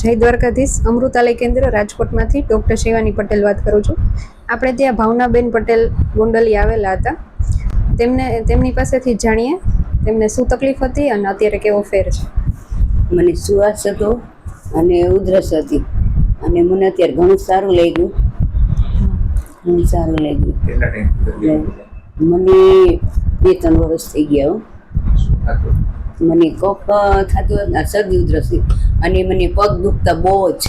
જય દ્વારકાધીશ અમૃતાલય કેન્દ્ર રાજકોટમાંથી ડૉક્ટર શિવાની પટેલ વાત કરું છું. આપણે ત્યાં ભાવનાબેન પટેલ ગોંડલી આવેલા હતા. તેમને તેમની પાસેથી જાણીએ તેમને શું તકલીફ હતી અને અત્યારે કેવો ફેર છે? મને સુવાસ હતો અને ઉધરસ હતી અને મને અત્યારે ઘણું સારું લાગ્યું. ઘણું સારું લાગ્યું. મને બે ત્રણ વર્ષ થઈ ગયા. મને કફ થતું હતું ઉધરસ અને મને પગ દુખતા બહુ જ.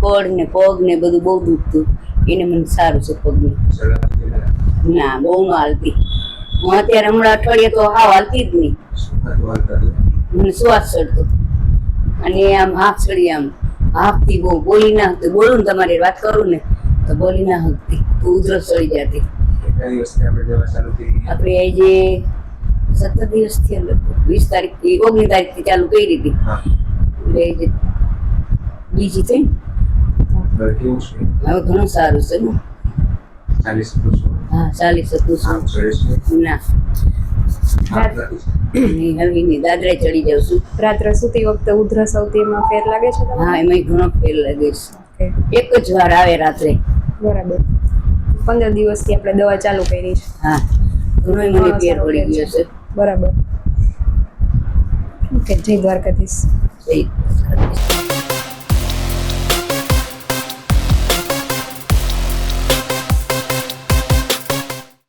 કળ ને પગ ને બધું બહુ દુખતું. એને મને સારું છે પગનું ના બહુ ન હાલતી. હું અત્યારે હમણાં અઠવાડિયે તો હાવ હાલતી જ નહીં. મને શ્વાસ ચડતો. અને આમ હાફ ચડી આમ હાફતી બહુ. બોલી ના હતી બોલું ને તમારી વાત કરું ને તો બોલી ના હતી ઉધરસ ચડી જતી. આપણે જે સત્તર દિવસથી વીસ તારીખથી ઓગણીસ તારીખથી ચાલુ કરી હતી એટલે બીજી થઈ. હવે ઘણું સારું છે ને. હા ચાલી શકું છું? ના. હવે નહીં દાદરા ચડી જાઉં છું. રાત્રે સૂતી વખતે ઉધરસ આવતી એમાં ફેર લાગે છે હા એમાં ઘણો ફેર લાગે છે. એક જ વાર આવે રાત્રે. બરાબર. પંદર દિવસથી આપણે દવા ચાલુ કરી છે. હા. ઘણો મને ફેર પડી ગયો છે. બરાબર. ઓકે જય દ્વારકાધીશ. સહી